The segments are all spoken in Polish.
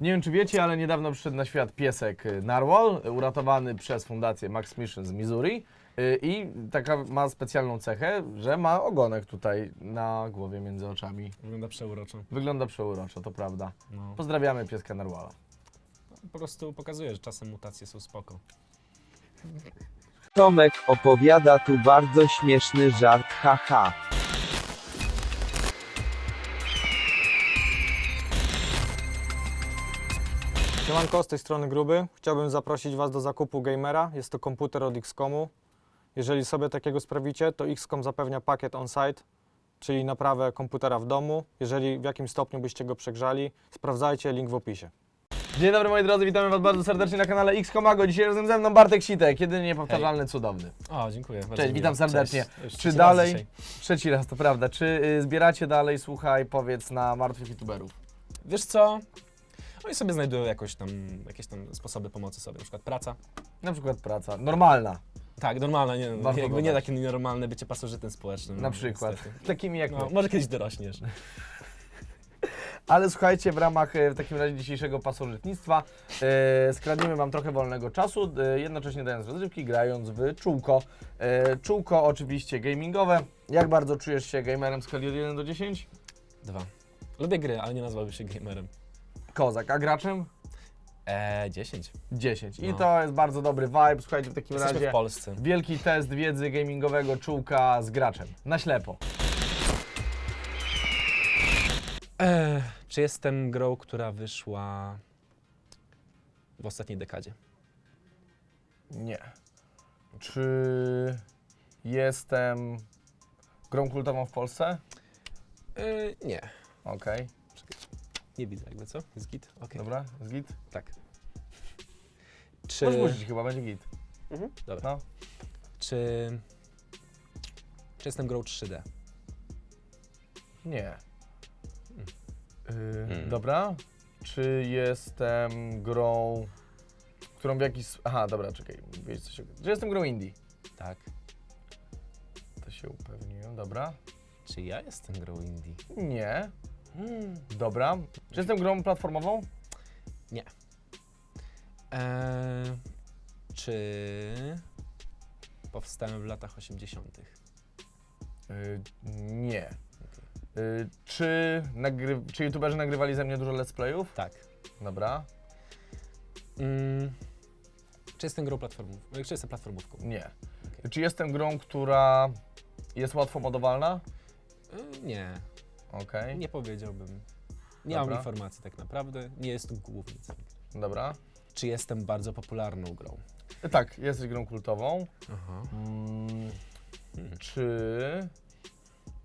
Nie wiem, czy wiecie, ale niedawno przyszedł na świat piesek y, Narwhal, y, uratowany przez fundację Max Mission z Missouri. Y, I taka ma specjalną cechę, że ma ogonek tutaj na głowie między oczami. Wygląda przeuroczo. Wygląda przeuroczo, to prawda. No. Pozdrawiamy pieska Narwhala. Po prostu pokazuje, że czasem mutacje są spoko. Tomek opowiada tu bardzo śmieszny żart, haha. Siemanko, z tej strony Gruby. Chciałbym zaprosić Was do zakupu gamera. Jest to komputer od XCOMu. Jeżeli sobie takiego sprawicie, to XCOM zapewnia pakiet on-site, czyli naprawę komputera w domu. Jeżeli w jakim stopniu byście go przegrzali, sprawdzajcie, link w opisie. Dzień dobry moi drodzy, witamy was bardzo serdecznie na kanale X-Komago. Dzisiaj razem ze mną Bartek Sitek, jedyny niepowtarzalny, cudowny. O, dziękuję. bardzo Cześć, miło. witam serdecznie. Cześć. Już Czy trzeci raz dalej, dzisiaj. trzeci raz to prawda, czy y, zbieracie dalej, słuchaj, powiedz na martwych youtuberów? Wiesz co? Oni sobie znajdują jakoś tam, jakieś tam sposoby pomocy sobie, na przykład praca. Na przykład praca, normalna Tak, normalne, nie, Warto jakby nie dodać. takie normalne bycie pasożytem społecznym. na przykład, niestety. takimi jak No, my. może kiedyś dorośniesz. Ale słuchajcie, w ramach e, w takim razie dzisiejszego pasożytnictwa e, skradniemy wam trochę wolnego czasu, e, jednocześnie dając rozrywki, grając w czółko. E, czółko oczywiście gamingowe. Jak bardzo czujesz się gamerem w skali od 1 do 10? Dwa. Lubię gry, ale nie nazwałbym się gamerem. Kozak, a graczem? Eee, 10. 10. I No. to jest bardzo dobry vibe. Słuchajcie, w takim Jesteśmy razie w Polsce. wielki test wiedzy gamingowego czółka z graczem. Na ślepo. Eee, czy jestem grą, która wyszła w ostatniej dekadzie? Nie. Czy jestem grą kultową w Polsce? Eee, nie. Okej, Nie widzę jakby, co? Jest git? Okej. dobra, z git. Tak. Czy... Możesz puścić chyba, będzie git. Dobra. No. Czy... Czy jestem grą 3D? Nie. Yy. Dobra. Czy jestem grą, którą w jakiś... Aha, dobra, czekaj. Wiesz, co się... Czy jestem grą indie? Tak. To się upewniłem, dobra. Czy ja jestem grą indie? Nie. Hmm. Dobra. Czy jestem grą platformową? Eee, czy powstałem w latach 80.? Yy, nie. Yy, czy, nagry... czy youtuberzy nagrywali ze mnie dużo let's playów? Tak. Dobra. Mm. Czy jestem grą platformową? Czy jestem platformówką? Nie. Czy jestem grą, która jest łatwo modowalna? Eee, nie. Okej. Nie powiedziałbym. Nie mam Dobra. informacji tak naprawdę. Nie jest to główny cel. Dobra. Czy jestem bardzo popularną grą? E, Tak, jesteś grą kultową. Aha. Mm, Hmm. czy...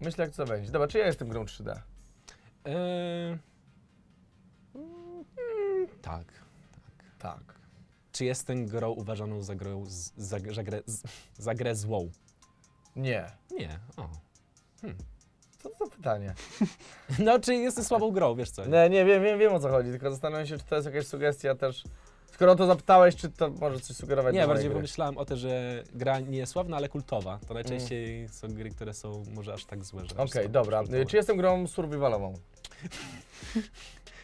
Myślę, jak co będzie. Dobra, czy ja jestem grą 3D? Eee, mm, tak. Tak. Czy jestem grą uważaną za grę, z, za, za, grę, z, za grę złą? Nie. Nie. O. Co to za pytanie? No, czy jestem słabą grą, wiesz co? Nie, nie, wiem, wiem, wiem o co chodzi, tylko zastanawiam się, czy to jest jakaś sugestia też. Skoro o to zapytałeś, czy to może coś sugerować Nie, bardziej gry? pomyślałem o tym, że gra nie jest sławna, ale kultowa. To najczęściej są gry, które są może aż tak złe, że... Okej, są dobra. kultowe. Czy jestem grą survivalową?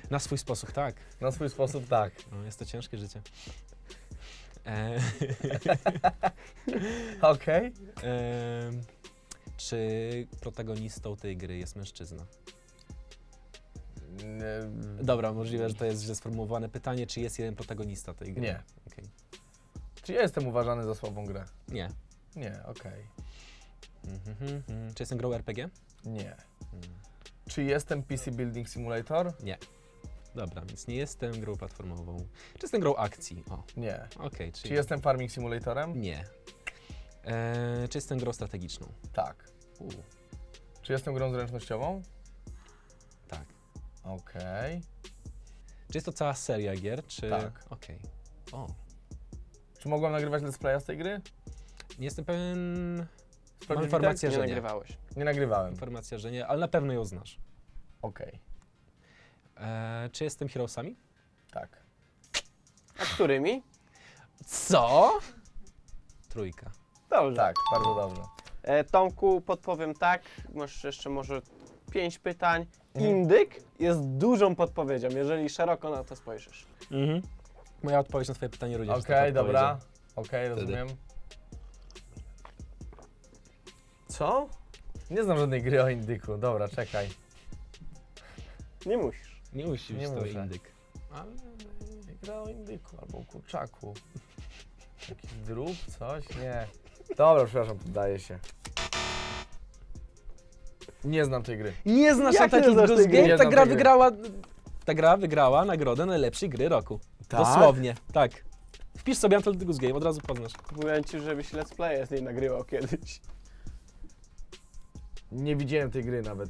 Na swój sposób, tak. Na swój sposób tak. No, jest to ciężkie życie. E, Okej. em, czy protagonistą tej gry jest mężczyzna? Nie. Dobra, możliwe, że to jest źle sformułowane pytanie, czy jest jeden protagonista tej gry? Nie. Okej. Czy ja jestem uważany za słabą grę? Nie. Nie, okej. Mhm, mhm. Czy jestem grą RPG? Nie. Mm. Czy jestem PC Building Simulator? Nie. Dobra, więc nie jestem grą platformową. Czy jestem grą akcji? O, Nie. okej. Czy jestem Farming Simulatorem? Nie. E, czy jestem grą strategiczną? Tak. U, Czy jestem grą zręcznościową? tak. Okej. Czy jest to cała seria gier, czy... Tak. Okej. O, Czy mogłem nagrywać let's playa z tej gry? nie jestem pewien... Mam Sprawdzić informację, Nie że nie. nagrywałeś. Nie nagrywałem. Informacja, że nie, ale na pewno ją znasz. Okej. E, czy jestem Heroesami? Tak. A którymi? Co? Trójka. Dobrze. Tak, bardzo dobrze. E, Tomku, podpowiem tak. Masz jeszcze może pięć pytań indyk jest dużą podpowiedzią, jeżeli szeroko na to spojrzysz. Mhm. Moja odpowiedź na twoje pytanie również Okej, dobra. Okej, rozumiem. Co? Nie znam żadnej gry o indyku. Dobra, czekaj. Nie musisz. Nie musi być Nie to muszę. indyk. Ale gra o indyku albo o kurczaku. Jakiś drób, coś? Nie. Dobra, przepraszam, poddaję się. Nie znam tej gry. Nie znasz Jak nie takich znasz tej Goose gry? Game? Nie Ta znam gra tej gry. wygrała... Ta gra wygrała nagrodę najlepszej gry roku. Tak? Dosłownie, tak. Wpisz sobie Untitled Goose Game, od razu poznasz. Mówiłem ci, żebyś let's play z niej nagrywał kiedyś. Nie widziałem tej gry nawet.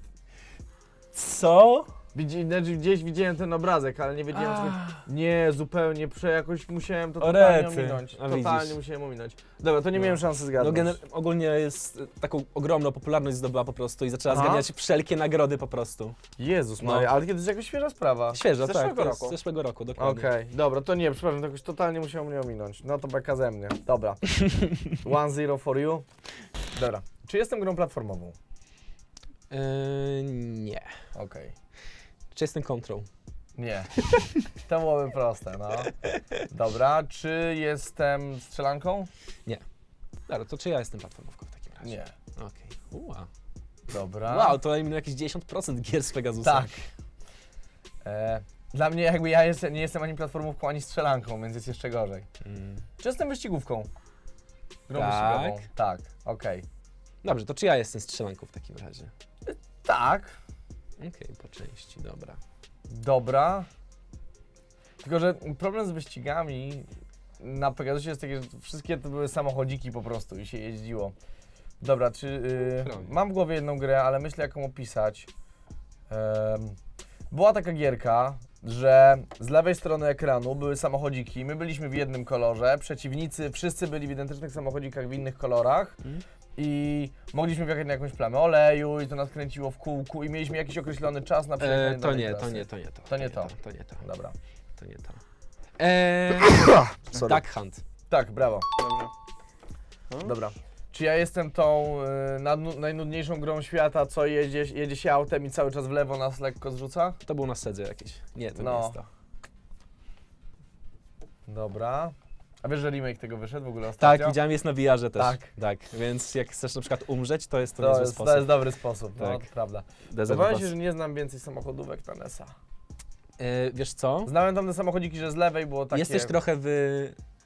Co? Widzi, znaczy gdzieś widziałem ten obrazek, ale nie wiedziałem co... Nie, zupełnie, prze jakoś musiałem to O totalnie ominąć. A Totalnie widzisz. musiałem ominąć. Dobra, to nie No. miałem szansy No zgadnąć. gener- ogólnie jest e, taką ogromną popularność zdobyła po prostu i zaczęła Aha. zgarniać wszelkie nagrody po prostu. Jezus No. Maria, ale kiedy to jest jakaś świeża sprawa. Świeżo, Z zeszłego tak, to jest roku. z zeszłego roku, dokładnie. Okej, dobra, to nie, przepraszam, to jakoś totalnie musiał mnie ominąć. No to beka ze mnie. Dobra. One zero for you. Dobra. Czy jestem grą platformową? Yy, nie. Okej. Czy jestem Control? Nie. To byłoby proste, no. Dobra, czy jestem strzelanką? Dobra, to czy ja jestem platformówką w takim razie? Nie. Okej. Ua. Dobra. Wow, to eliminuję jakieś 10% gier z Pegasusa. Tak. E, dla mnie jakby ja jestem, nie jestem ani platformówką, ani strzelanką, więc jest jeszcze gorzej. Mm. Czy jestem wyścigówką? Grą Tak. wyścigową? Tak. Okej. Dobrze, to czy ja jestem strzelanką w takim razie? Tak. Okej, po części, dobra. Dobra. Tylko, że problem z wyścigami na Pegasusie jest taki, że wszystkie to były samochodziki po prostu i się jeździło. Dobra, czy... Yy, mam w głowie jedną grę, ale myślę jaką opisać. Em, była taka gierka, że z lewej strony ekranu były samochodziki, my byliśmy w jednym kolorze, przeciwnicy wszyscy byli w identycznych samochodzikach w innych kolorach Mhm. I mogliśmy wjechać na jakąś plamę oleju i to nas kręciło w kółku i mieliśmy jakiś określony czas na przejechanie E, to nie, trasy. to nie, to nie to. To nie to. To nie to. Dobra. To nie to. Eee, Sorry. Duck Hunt. Tak, brawo. Dobra. No. Dobra. Czy ja jestem tą y, nadnu- najnudniejszą grą świata, co jedzie, jedzie się autem i cały czas w lewo nas lekko zrzuca? To było na sedze jakieś. Nie, to No. nie jest to. Dobra. A wiesz, że remake tego wyszedł w ogóle Tak, ostatnio? widziałem, jest na VR-ze też. Tak. Tak, więc jak chcesz na przykład umrzeć, to jest to, To niezły jest, sposób. to jest dobry sposób, no, Tak. to prawda. Obawiam się, że nie znam więcej samochodówek na NES-a. E, wiesz co? Znałem tam te samochodziki, że z lewej było takie... Jesteś trochę w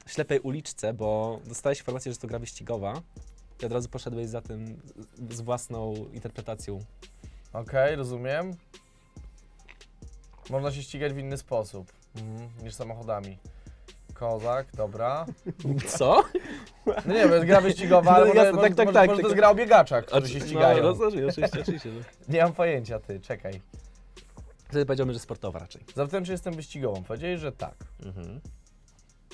ślepej uliczce, bo dostałeś informację, że to gra wyścigowa i od razu poszedłeś za tym z własną interpretacją. Okej, rozumiem. Można się ścigać w inny sposób mhm, niż samochodami. Kozak, dobra. Co? No nie, bo jest gra wyścigowa, ale No może, jasne, może, tak, tak, może, tak, może to tylko- jest gra o biegaczach, którzy się ścigają. No, oczywiście, oczywiście. No. Nie mam pojęcia, ty, czekaj. Wtedy powiedziałbym, że sportowa raczej. Zapytałem, czy jestem wyścigową. Powiedzieli, że tak. Mhm.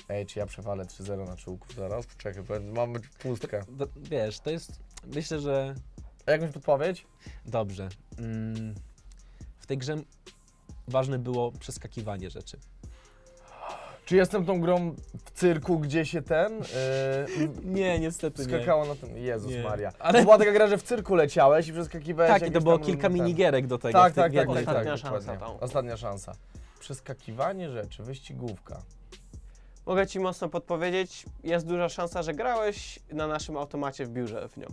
Ej, czy ja przewalę 3-0 na czołku zaraz? Czekaj, bo mam być pustkę. To, wiesz, to jest, myślę, że A jakąś podpowiedź? dobrze. Mm, w tej grze ważne było przeskakiwanie rzeczy. Czy jestem tą grą w cyrku, gdzie się ten... Yy, Nie, niestety skakało na tym... Jezus Nie. Maria. Ale- To była taka gra, że w cyrku leciałeś i przeskakiwałeś Tak, i jakieś to było tam kilka różne ten- minigierek do tego. Tak, w tej- tak, tak, jednej. tak, Ostatnia tak, szansa dokładnie. tam. Ostatnia szansa. Przeskakiwanie rzeczy, wyścigówka. Mogę ci mocno podpowiedzieć, jest duża szansa, że grałeś na naszym automacie w biurze w nią.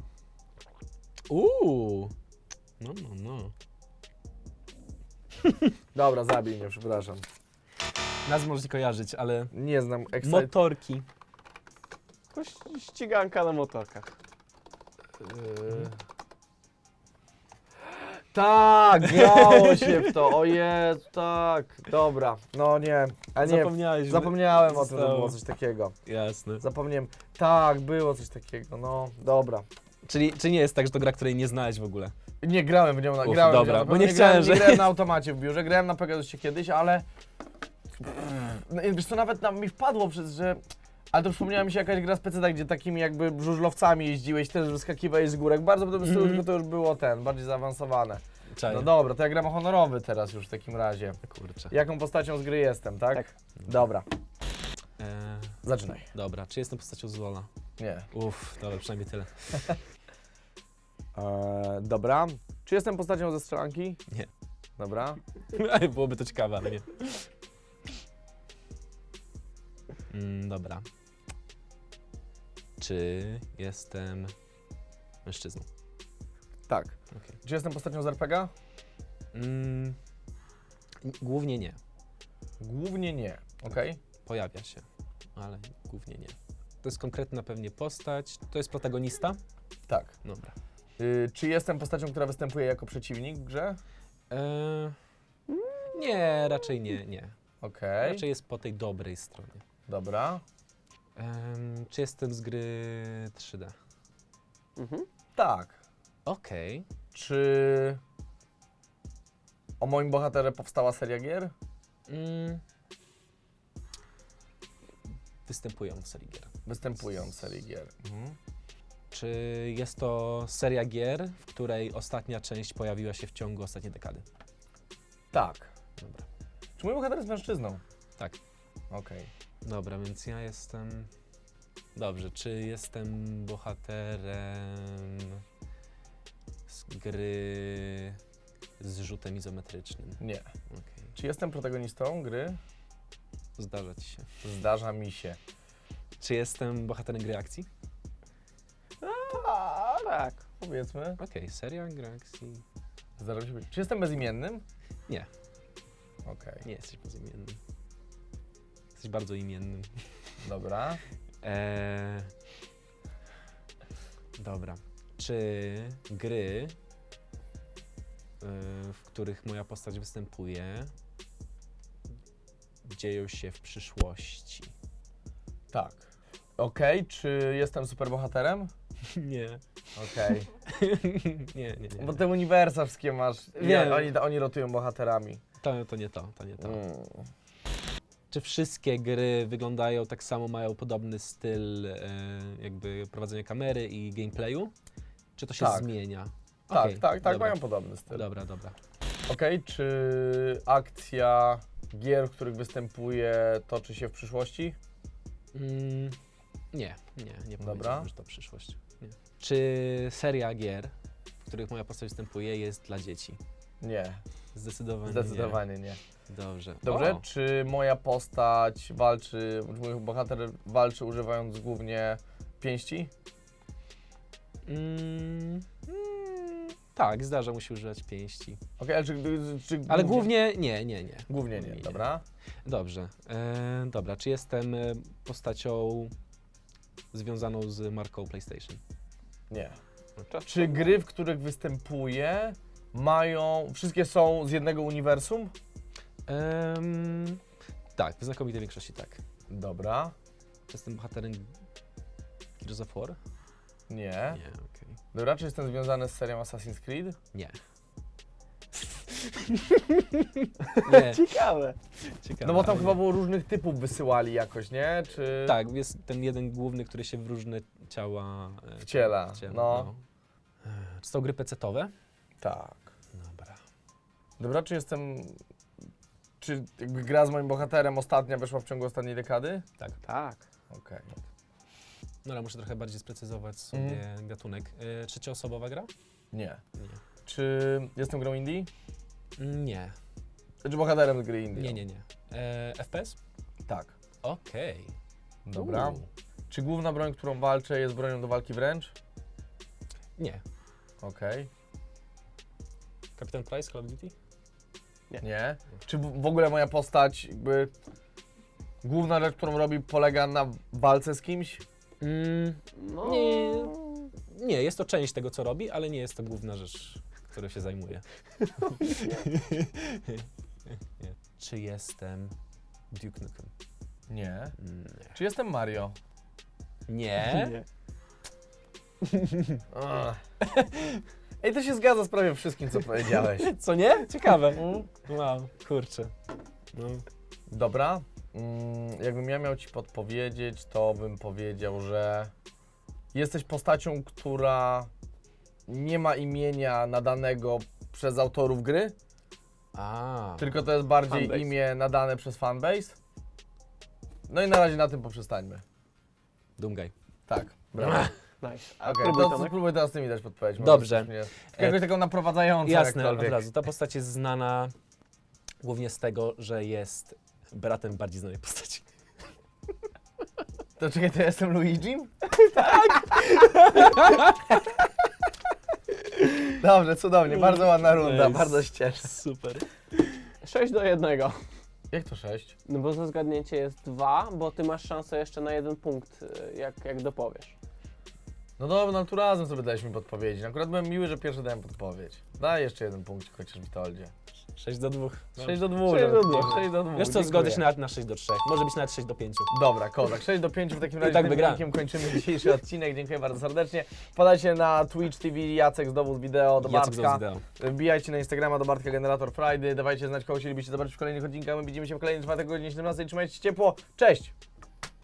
Uuu. No, no, no. Dobra, zabij mnie, przepraszam. Nas możecie kojarzyć, ale Nie znam Excite... motorki. Jakaś ściganka na motorkach. Yy. Tak, grało się w to, o Jezu, tak. Dobra, no nie, a nie, Zapomniałeś. że- zapomniałem o tym, że zostało. było coś takiego. Jasne. Zapomniałem, tak, było coś takiego, no, dobra. Czyli, czy nie jest tak, że to gra, której nie znałeś w ogóle? Nie grałem w nią, na, Uf, grałem w dobra, nią, na bo pewno nie chciałem, grałem, że- Nie grałem na automacie w biurze, grałem na Pegasusie kiedyś, ale... No, i wiesz co, nawet nam mi wpadło przez, że... Ale to przypomniała mi się jakaś gra z PC, gdzie takimi jakby żużlowcami jeździłeś, też wyskakiwałeś z górek. Bardzo podobny Mhm. tylko to już było ten, bardziej zaawansowane. Czaję. No dobra, to ja gram honorowy teraz już w takim razie. Kurczę. Jaką postacią z gry jestem, tak? Tak. Dobra, Eee, zaczynaj. dobra, czy jestem postacią z Lola? Nie. Uff, dobra, przynajmniej tyle. Eee, dobra. Czy jestem postacią ze strzelanki? Nie. Dobra. Byłoby to ciekawe, ale nie. Mm, dobra. Czy jestem mężczyzną? Tak. Okej. Czy jestem postacią z RPG? Mm, głównie nie. Głównie nie. Okej. Pojawia się, ale głównie nie. To jest konkretna pewnie postać. To jest protagonista? Tak. Dobra. Y, czy jestem postacią, która występuje jako przeciwnik w grze? Eee, nie, raczej nie, nie. Okej. Raczej jest po tej dobrej stronie. Dobra. Em, czy jestem z gry 3D? Mhm. Tak. Okej. Czy o moim bohaterze powstała seria gier? Mm. Występują w serii gier. Występują w serii gier. Mhm. Czy jest to seria gier, w której ostatnia część pojawiła się w ciągu ostatniej dekady? Tak. Dobra. Czy mój bohater jest mężczyzną? Tak. Okej. Dobra, więc ja jestem. Dobrze, czy jestem bohaterem z gry z rzutem izometrycznym? Nie. Okej. Czy jestem protagonistą gry? Zdarza ci się. Zdarza mi się. Czy jestem bohaterem gry akcji? Tak. Powiedzmy. Okej, seria gry akcji. Zdarza mi się być. Czy jestem bezimiennym? Nie. Okej. Nie jesteś bezimiennym. Jesteś bardzo imiennym. Dobra. Eee, dobra. Czy gry, y, w których moja postać występuje, dzieją się w przyszłości? Tak. Okej. Czy jestem superbohaterem? Nie. Okej. nie, nie, nie. Bo te uniwersa wszystkie masz. Wiem. Nie, oni, oni rotują bohaterami. To, to nie to, to nie to. Mm. Czy wszystkie gry wyglądają tak samo, mają podobny styl e, jakby prowadzenia kamery i gameplayu? Czy to się Tak. zmienia? Tak, Okej, tak, tak, dobra. mają podobny styl. Dobra, dobra. Okej, czy akcja gier, w których występuje, toczy się w przyszłości? Mm, nie, nie, nie Dobra. powiedziałbym, że to przyszłość. Nie. Czy seria gier, w których moja postać występuje, jest dla dzieci? Nie, Zdecydowanie, zdecydowanie nie. nie. Dobrze. Dobrze, O, czy moja postać walczy, czy mój bohater walczy używając głównie pięści? mm, mm, tak, zdarza mu się używać pięści. Okej, ale czy, czy Ale głównie nie, nie, nie. Głównie nie, Głównie dobra. Dobrze. E, dobra, czy jestem e, postacią związaną z marką PlayStation? Nie. Czas Czy gry, w których występuje, mają, wszystkie są z jednego uniwersum? Em, tak, w znakomitej większości tak. Dobra. Czy jestem bohaterem Gears of War? Nie. Nie, okej. Dobra, czy jestem związany z serią Assassin's Creed? Nie. nie, Ciekawe. ciekawe. No bo tam ale chyba nie. było różnych typów wysyłali jakoś, nie? Czy... Tak, jest ten jeden główny, który się w różne ciała e, Wciela, wciela, no. E, Czy są gry PC-owe? Tak. Dobra. Czy jestem... Czy jakby gra z moim bohaterem ostatnia weszła w ciągu ostatniej dekady? Tak. Okej. No ale muszę trochę bardziej sprecyzować sobie gatunek. E, trzecioosobowa gra? Nie. Nie. Czy jestem grą indie? Nie, Czy bohaterem z gry indie? nie, nie, nie. E, FPS? Tak. Okej. Dobra. Uuu. Czy główna broń, którą walczę jest bronią do walki wręcz? Nie. Okej. Kapitan Price, Call of Duty? Nie. Czy w w ogóle moja postać jakby... Główna rzecz, którą robi, polega na walce z kimś? Mm, No. Nie. nie, jest to część tego, co robi, ale nie jest to główna rzecz, którą się zajmuje. nie. Czy jestem Duke Nukem? Nie. Nie. Czy jestem Mario? Nie? Nie. Ach. Ej, to się zgadza z prawie wszystkim, co powiedziałeś. Co nie? Ciekawe. Mm. Wow, kurczę. No. Dobra. Mm, jakbym ja miał ci podpowiedzieć, to bym powiedział, że jesteś postacią, która nie ma imienia nadanego przez autorów gry, A. tylko to jest bardziej Fanbase. imię nadane przez fanbase. No i na razie na tym poprzestańmy. Doomguy. Tak, brawo. Nice. A Okej, próbuj, to Tomek. spróbuj teraz ty mi dać podpowiedź. może Dobrze. coś mnie- Jakąś taką naprowadzającą Jasne, od jakkolwiek. razu. Ta postać jest znana głównie z tego, że jest bratem bardziej znanej postaci. To czekaj, to ja jestem Luigi? Dobrze, cudownie, bardzo ładna runda, Nice. bardzo się cieszę. Super. 6 do 1. Jak to sześć? No bo za zgadnięcie jest 2, bo ty masz szansę jeszcze na jeden punkt, y, jak, jak dopowiesz. No dobra, no tu razem sobie dałeś mi podpowiedzi. Akurat byłem miły, że pierwszy dałem podpowiedź. Daj jeszcze jeden punkt, chociaż Witoldzie. 6 do 2. 6 do 2. Sześć do dwóch. 6 do 2. Wiesz co, zgodzę się nawet na 6 do 3. Może być nawet 6 do 5. Dobra, kozak. 6 do 5 w takim razie tak tym wygrałem. wynikiem kończymy dzisiejszy odcinek. Dziękuję bardzo serdecznie. Podajcie na Twitch TV Jacek z dowód wideo do Jacek Bartka. Wbijajcie na Instagrama do Bartka Generator Friday. Dawajcie znać, kogo chcielibyście zobaczyć w kolejnych odcinkach. My widzimy się w kolejnym czwartek o godzinie 17. Trzymajcie się ciepło. Cześć!